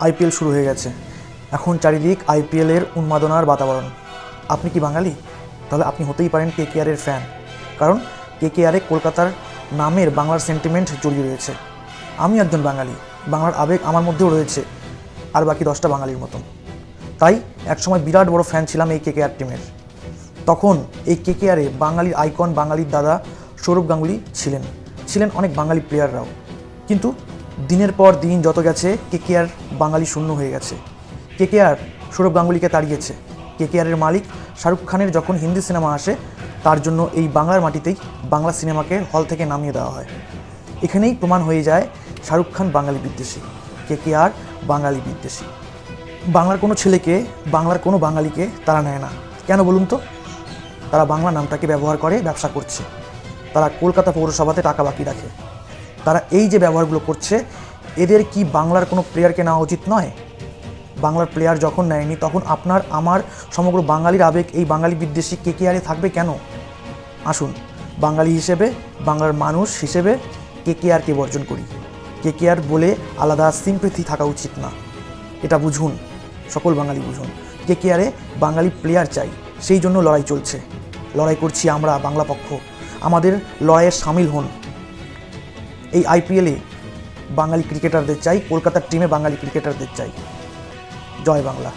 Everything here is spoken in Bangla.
আইপিএল শুরু হয়ে গেছে। এখন চারিদিক আইপিএলের উন্মাদনার বাতাবরণ। আপনি কি বাঙালি? তাহলে আপনি হতেই পারেন কে কেআরের ফ্যান কারণ কে কেআরে কলকাতার নামের বাংলার সেন্টিমেন্ট জড়িয়ে রয়েছে। আমি একজন বাঙালি। বাংলার আবেগ আমার মধ্যেও রয়েছে। আর বাকি দশটা বাঙালির মতন। তাই একসময় বিরাট বড় ফ্যান ছিলাম এই কেকেআর টিমের তখন এই কেকেআরে বাঙালির আইকন বাঙালির দাদা সৌরভ গাঙ্গুলি ছিলেন। ছিলেন অনেক বাঙালি প্লেয়াররাও কিন্তু দিনের পর দিন যত গেছে, কেকেআর বাঙালি শূন্য হয়ে গেছে। কেকেআর সৌরভ গাঙ্গুলিকে তাড়িয়েছে। কেকেআরের মালিক শাহরুখ খানের যখন হিন্দি সিনেমা আসে, তার জন্য এই বাংলার মাটিতেই বাংলা সিনেমাকে হল থেকে নামিয়ে দেওয়া হয়। এখানেই প্রমাণ হয়ে যায় শাহরুখ খান বাঙালি বিদ্বেষী, কেকেআর বাঙালি বিদ্বেষী। বাংলার কোনো ছেলেকে, বাংলার কোনো বাঙালিকে তারা নেয় না। কেন বলুন তো? তারা বাংলা নামটাকে ব্যবহার করে, ব্যবসা করছে। তারা কলকাতা পৌরসভাতে টাকা বাকি রাখে। তারা এই যে ব্যবহারগুলো করছে, এদের কি বাংলার কোনো প্লেয়ারকে নেওয়া উচিত নয়? বাংলার প্লেয়ার যখন নেয়নি, তখন আপনার, আমার সমগ্র বাঙালির আবেগ, এই বাঙালি বিদ্বেষী কে কে আরে থাকবে কেন? আসুন, বাঙালি হিসেবে, বাংলার মানুষ হিসেবে কে কে আরকে বর্জন করি? কে কে আর বলে আলাদা সিম্পৃথি থাকা উচিত না। এটা বুঝুন, সকল বাঙালি বুঝুন। কে কে আরে বাঙালি প্লেয়ার চাই, সেই জন্য লড়াই চলছে। লড়াই করছি আমরা, বাংলা পক্ষ। আমাদের লড়াইয়ের সামিল হন। এই আইপিএলে বাঙালি ক্রিকেটারদের চাই কলকাতার টিমে বাঙালি ক্রিকেটারদের চাই। জয় বাংলা।